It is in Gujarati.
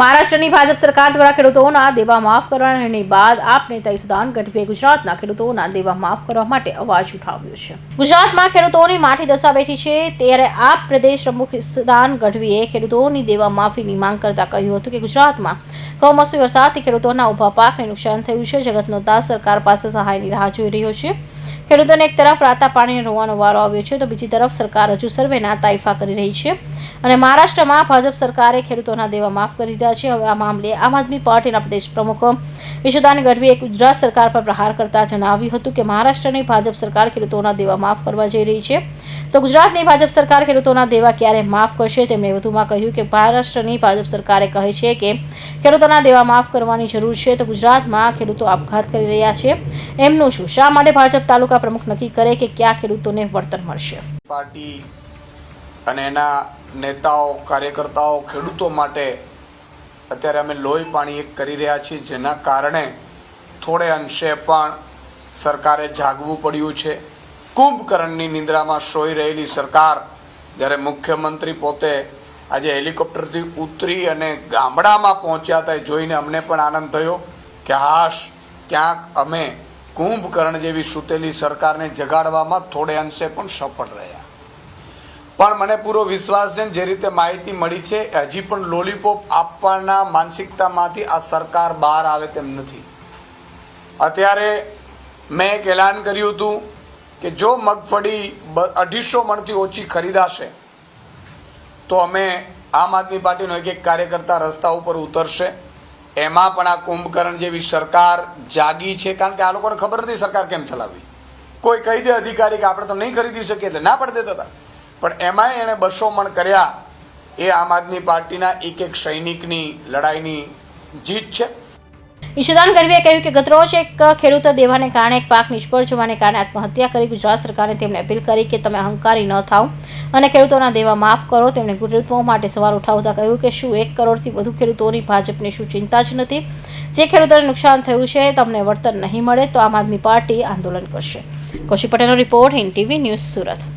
મહારાષ્ટ્રની ભાજપ સરકાર દ્વારા ખેડૂતોના દેવા માફ કરવાના નિર્ણય બાદ આપ નેતા ઈસુદાન ગઢવીએ ગુજરાતના ખેડૂતોના દેવા માફ કરવા માટે અવાજ ઉઠાવ્યો છે. ગુજરાતમાં ખેડૂતોની માઠી દશા બેઠી છે. ત્યારે આપ પ્રદેશ પ્રમુખ ઈસુદાન ગઢવીએ ખેડૂતોની દેવા માફીની માંગ કરતા કહ્યું હતું કે ગુજરાતમાં કમોસમી વરસાદથી ખેડૂતોના ઊભા પાકને નુકસાન થયું છે. જગતનો દાસ સરકાર પાસે સહાયની રાહ જોઈ રહ્યો છે. ખેડૂતોને એક તરફ રાતા પાણીને રોવાનો વારો આવ્યો છે, તો બીજી તરફ સરકાર હજુ સર્વેના તાઇફા કરી રહી છે. અને મહારાષ્ટ્રમાં ભાજપ સરકારે ખેડૂતોના દેવા માફ કરી દીધા છે. હવે આ મામલે આમ આદમી પાર્ટીના પ્રદેશ પ્રમુખ યશોદાન ગઢવીએ ગુજરાત સરકાર પર પ્રહાર કરતા જણાવ્યું હતું કે મહારાષ્ટ્રની ભાજપ સરકાર ખેડૂતોના દેવા માફ કરવા જઈ રહી છે. તો ગુજરાતની ભાજપ સરકાર ખેડૂતોના દેવા ક્યારે માફ કરશે? તેમણે વધુમાં કહ્યું કે મહારાષ્ટ્રની ભાજપ સરકારે કહે છે કે ખેડૂતોના દેવા માફ કરવાની જરૂર છે, તો ગુજરાતમાં ખેડૂતો આપઘાત કરી રહ્યા છે. એમનું શું? શા માટે ભાજપ તાલુકા પ્રમુખ નક્કી કરે કે ક્યાં ખેડૂતોને વળતર મળશે. પાર્ટી અને એના નેતાઓ, કાર્યકર્તાઓ, ખેડૂતો માટે અત્યારે અમે લોહી પાણી એક કરી રહ્યા છીએ, જેના કારણે થોડે અંશે પણ સરકારે જાગવું પડ્યું છે. કુંભકરણની નિંદ્રામાં સોઈ રહેલી સરકાર જ્યારે મુખ્યમંત્રી પોતે આજે હેલિકોપ્ટરથી ઉતરી અને ગામડામાં પહોંચ્યા હતા જોઈને અમને પણ આનંદ થયો કે હાશ, ક્યાંક અમે કુંભકર્ણ જેવી સૂતેલી સરકારને જગાડવામાં થોડે અંશે પણ સફળ રહ્યા. પણ મને પૂરો વિશ્વાસ છે જે રીતે માહિતી મળી છે, હજી પણ લોલીપોપ આપવાના માનસિકતામાંથી આ સરકાર બહાર આવે તેમ નથી. અત્યારે મેં એક એલાન કર્યું હતું કે જો મગફળી અઢીસો મણથી ઓછી ખરીદાશે, તો અમે આમ આદમી પાર્ટીનો એક એક કાર્યકર્તા રસ્તા ઉપર ઉતરશે. એમાં પણ આ કુંભકર્ણ જેવી સરકાર જાગી છે. કારણ કે આ લોકોને ખબર નથી સરકાર કેમ ચલાવવી. કોઈ કહી દે અધિકારી કે આપણે તો નહીં ખરીદી શકીએ એટલે ના પડ દેતા હતા. પણ એમાંય એણે બસો મણ કર્યા. એ આમ આદમી પાર્ટીના એક એક સૈનિકની લડાઈની જીત છે. ઈશુદાન ગઢવીએ કહ્યું કે ગતરોજ એક ખેડૂત દેવાને કારણે એક પાક નિષ્ફળ જવાને કારણે આત્મહત્યા કરી. ગુજરાત સરકારે તેમને અપીલ કરી કે તમે અહંકારી ન થાવ અને ખેડૂતોના દેવા માફ કરો. તેમણે ખેડૂતો માટે સવાલ ઉઠાવતા કહ્યું કે શું એક કરોડથી વધુ ખેડૂતોની ભાજપને શું ચિંતા જ નથી? જે ખેડૂતોને નુકસાન થયું છે, તમને વળતર નહીં મળે તો આમ આદમી પાર્ટી આંદોલન કરશે. કૌશિક પટેલનો report Hind TV news Surat.